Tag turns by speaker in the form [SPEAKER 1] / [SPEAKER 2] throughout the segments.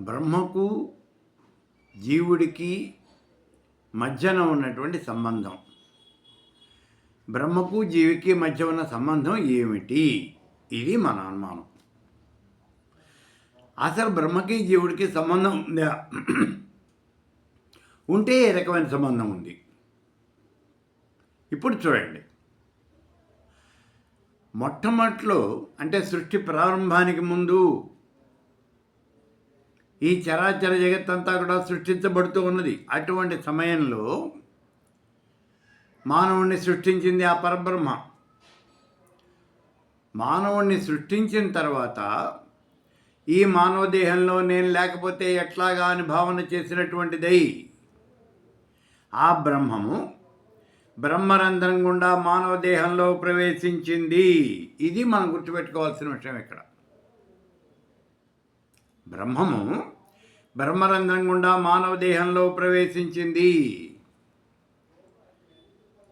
[SPEAKER 1] బ్రహ్మకు జీవుడికి మధ్యన ఉన్నటువంటి సంబంధం. బ్రహ్మకు జీవికి మధ్య ఉన్న సంబంధం ఏమిటి? ఇది మన అనుమానం. అసలు బ్రహ్మకి జీవుడికి సంబంధం ఉందా? ఉంటే ఏ రకమైన సంబంధం ఉంది? ఇప్పుడు చూడండి. మొట్టమొదట్లో అంటే సృష్టి ప్రారంభానికి ముందు ఈ చరాచర జగత్తంతా కూడా సృష్టించబడుతూ ఉన్నది. అటువంటి సమయంలో మానవుణ్ణి సృష్టించింది ఆ పరబ్రహ్మ. మానవుణ్ణి సృష్టించిన తర్వాత ఈ మానవ దేహంలో నేను లేకపోతే ఎట్లాగా అని భావన చేసినటువంటిదై ఆ బ్రహ్మము బ్రహ్మరంధ్రం గుండా మానవ దేహంలో ప్రవేశించింది. ఇది మనం గుర్తుపెట్టుకోవాల్సిన విషయం ఇక్కడ. బ్రహ్మము బ్రహ్మరంధ్రం గుండా మానవ దేహంలో ప్రవేశించింది.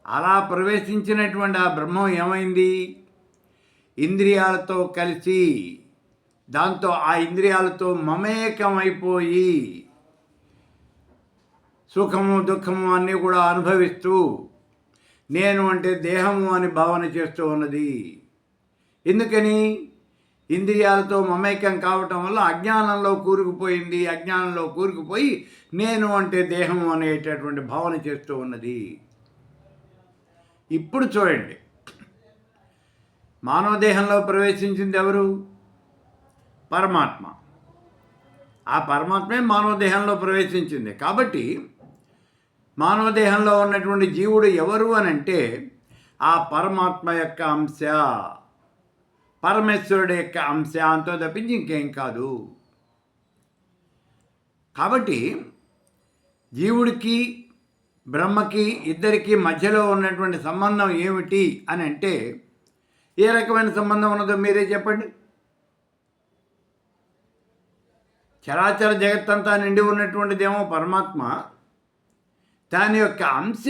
[SPEAKER 1] అలా ప్రవేశించినటువంటి ఆ బ్రహ్మం ఏమైంది? ఇంద్రియాలతో కలిసి దాంతో ఆ ఇంద్రియాలతో మమేకమైపోయి సుఖము దుఃఖము అన్నీ కూడా అనుభవిస్తూ నేను అంటే దేహము అని భావన చేస్తూ ఉన్నది. ఎందుకని? ఇంద్రియాలతో మమేకం కావటం వల్ల అజ్ఞానంలో కూరుకుపోయింది అజ్ఞానంలో కూరుకుపోయి నేను అంటే దేహం అనేటటువంటి భావన చేస్తూ ఉన్నది. ఇప్పుడు చూడండి. మానవ దేహంలో ప్రవేశించింది ఎవరు? పరమాత్మ. ఆ పరమాత్మే మానవ దేహంలో ప్రవేశించింది. కాబట్టి మానవ దేహంలో ఉన్నటువంటి జీవుడు ఎవరు అని అంటే ఆ పరమాత్మ యొక్క అంశ. పరమేశ్వరుడు యొక్క అంశ అంతో తప్పించి ఇంకేం కాదు. కాబట్టి జీవుడికి బ్రహ్మకి ఇద్దరికి మధ్యలో ఉన్నటువంటి సంబంధం ఏమిటి అని అంటే ఏ రకమైన సంబంధం ఉన్నదో మీరే చెప్పండి. చరాచర జగత్తంతా నిండి ఉన్నటువంటిదేమో పరమాత్మ. దాని యొక్క అంశ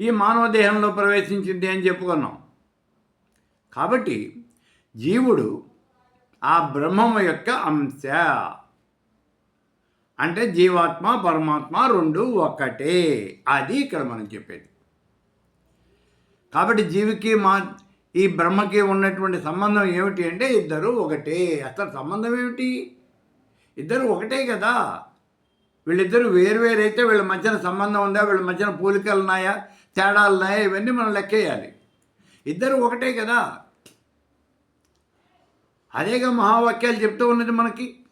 [SPEAKER 1] ఈ మానవ దేహంలో ప్రవేశించింది అని చెప్పుకున్నాం. కాబట్టి జీవుడు ఆ బ్రహ్మము యొక్క అంశ. అంటే జీవాత్మ పరమాత్మ రెండు ఒకటే. అది ఇక్కడ మనం చెప్పేది. కాబట్టి జీవికి మా ఈ బ్రహ్మకి ఉన్నటువంటి సంబంధం ఏమిటి అంటే ఇద్దరు ఒకటే. అసలు సంబంధం ఏమిటి? ఇద్దరు ఒకటే కదా. వీళ్ళిద్దరు వేరువేరైతే వీళ్ళ మధ్యన సంబంధం ఉందా? వీళ్ళ మధ్యన పోలికలు ఉన్నాయా తేడాలు ఉన్నాయా ఇవన్నీ మనం లెక్కేయాలి. ఇద్దరు ఒకటే కదా. అదేగ మహావాక్యాలు చెప్తూ ఉన్నది మనకి.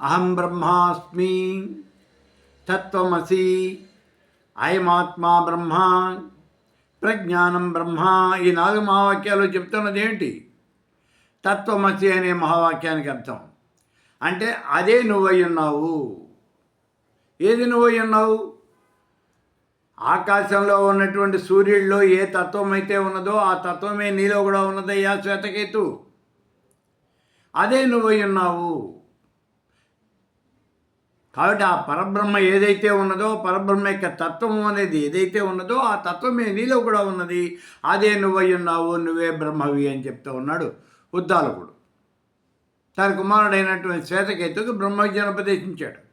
[SPEAKER 1] అహం బ్రహ్మాస్మి తత్వమసి అయమాత్మా బ్రహ్మ ప్రజ్ఞానం బ్రహ్మ ఈ నాలుగు మహావాక్యాలు చెప్తున్నది ఏంటి? తత్వమసి అనే మహావాక్యానికి అర్థం. అంటే అదే నువ్వై ఉన్నావు. ఏది నువ్వై ఉన్నావు? ఆకాశంలో ఉన్నటువంటి సూర్యుడిలో ఏ తత్వం అయితే ఉన్నదో ఆ తత్వమే నీలో కూడా ఉన్నదయ్యా శ్వేతకేతు. అదే నువ్వై ఉన్నావు. కాబట్టి ఆ పరబ్రహ్మ ఏదైతే ఉన్నదో పరబ్రహ్మ యొక్క తత్వం అనేది ఏదైతే ఉన్నదో ఆ తత్వమే నీలో కూడా ఉన్నది. అదే నువ్వై ఉన్నావు నువ్వే బ్రహ్మవి అని చెప్తూ ఉన్నాడు ఉద్దాలకుడు. తన కుమారుడైనటువంటి శ్వేతకేతుకు బ్రహ్మవిద్యను ఉపదేశించాడు.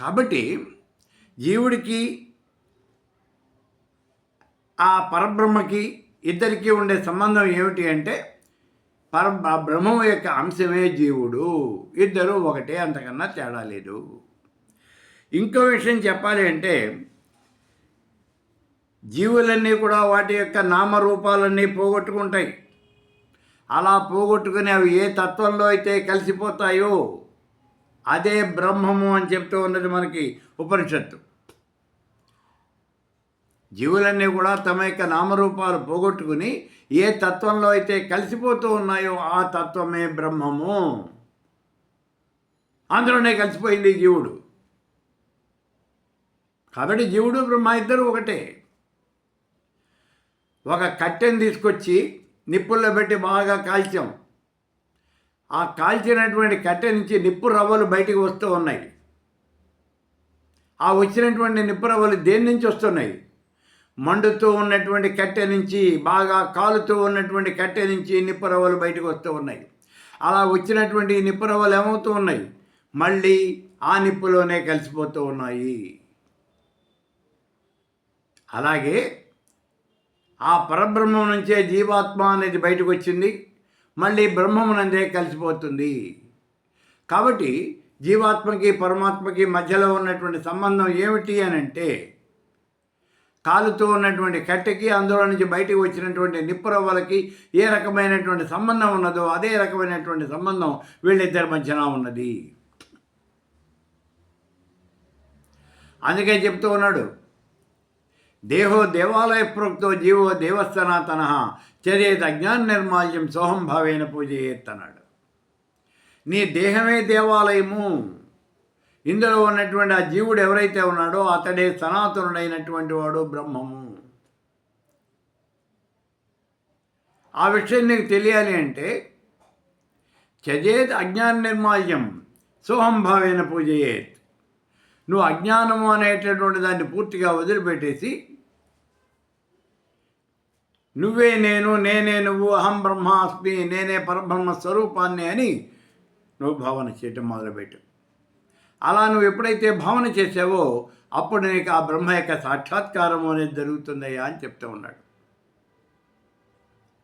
[SPEAKER 1] కాబట్టి జీవుడికి ఆ పరబ్రహ్మకి ఇద్దరికీ ఉండే సంబంధం ఏమిటి అంటే పర బ్రహ్మం యొక్క అంశమే జీవుడు. ఇద్దరు ఒకటే అంతకన్నా తేడా లేదు. ఇంకో విషయం చెప్పాలి అంటే జీవులన్నీ కూడా వాటి యొక్క నామరూపాలన్నీ పోగొట్టుకుంటాయి. అలా పోగొట్టుకుని అవి ఏ తత్వంలో అయితే కలిసిపోతాయో అదే బ్రహ్మము అని చెప్తూ ఉన్నది మనకి ఉపనిషత్తు. జీవులన్నీ కూడా తమ యొక్క నామరూపాలు పోగొట్టుకుని ఏ తత్వంలో అయితే కలిసిపోతూ ఉన్నాయో ఆ తత్వమే బ్రహ్మము. అందులోనే కలిసిపోయింది జీవుడు. కాబట్టి జీవుడు బ్రహ్మ ఇద్దరు ఒకటే. ఒక కట్టెను తీసుకొచ్చి నిప్పుల్లో పెట్టి బాగా కాల్చాం. ఆ కాల్చినటువంటి కట్టె నుంచి నిప్పు రవ్వలు బయటికి వస్తూ ఉన్నాయి. ఆ వచ్చినటువంటి నిప్పు రవ్వలు దేని నుంచి వస్తున్నాయి? మండుతూ ఉన్నటువంటి కట్టె నుంచి బాగా కాలుతూ ఉన్నటువంటి కట్టె నుంచి నిప్పు రవ్వలు బయటకు వస్తూ ఉన్నాయి. అలా వచ్చినటువంటి నిప్పురవ్వలు నిప్పు రవ్వలు ఏమవుతూ ఉన్నాయి? మళ్ళీ ఆ నిప్పులోనే కలిసిపోతూ ఉన్నాయి. అలాగే ఆ పరబ్రహ్మం నుంచే జీవాత్మ అనేది బయటకు వచ్చింది. మళ్ళీ బ్రహ్మమునందే కలిసిపోతుంది. కాబట్టి జీవాత్మకి పరమాత్మకి మధ్యలో ఉన్నటువంటి సంబంధం ఏమిటి అని అంటే కాలుతూ ఉన్నటువంటి కట్టెకి అందులో నుంచి బయటకు వచ్చినటువంటి నిప్పురవ్వలకి ఏ రకమైనటువంటి సంబంధం ఉన్నదో అదే రకమైనటువంటి సంబంధం వీళ్ళిద్దరి మధ్యన ఉన్నది. అందుకే చెప్తూ ఉన్నాడు దేహో దేవాలయ ప్రోక్తో జీవో దేవస్థనాతన చర్యేత్ అజ్ఞాన నిర్మాల్యం సోహం భావేన పూజ అన్నాడు. నీ దేహమే దేవాలయము. ఇందులో ఉన్నటువంటి ఆ జీవుడు ఎవరైతే ఉన్నాడో అతడే సనాతనుడైనటువంటి వాడు బ్రహ్మము. ఆ విషయం నీకు తెలియాలి అంటే చజేత్ అజ్ఞాన నిర్మాల్యం సోహం భావేన పూజయేత్. నువ్వు అజ్ఞానము అనేటటువంటి దాన్ని పూర్తిగా వదిలిపెట్టేసి నువ్వే నేను నేనే నువ్వు అహం బ్రహ్మాస్మి నేనే పరబ్రహ్మ స్వరూపాన్ని అని నువ్వు భావన చేయటం మొదలుపెట్టు. అలా నువ్వు ఎప్పుడైతే భావన చేసావో అప్పుడు నీకు ఆ బ్రహ్మ యొక్క సాక్షాత్కారం అనేది జరుగుతుందయ్యా అని చెప్తూ ఉన్నాడు.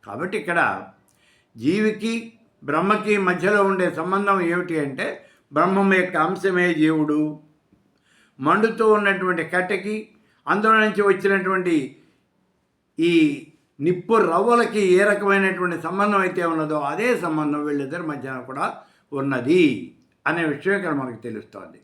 [SPEAKER 1] కాబట్టి ఇక్కడ జీవికి బ్రహ్మకి మధ్యలో ఉండే సంబంధం ఏమిటి అంటే బ్రహ్మం యొక్క అంశమే జీవుడు. మండుతూ ఉన్నటువంటి కట్టెకి అందులో నుంచి వచ్చినటువంటి ఈ నిప్పు రవ్వలకి ఏ రకమైనటువంటి సంబంధం అయితే ఉన్నదో అదే సంబంధం వీళ్ళిద్దరి మధ్యన కూడా ఉన్నది. అనే విషయం ఇక్కడ మనకు తెలుస్తోంది.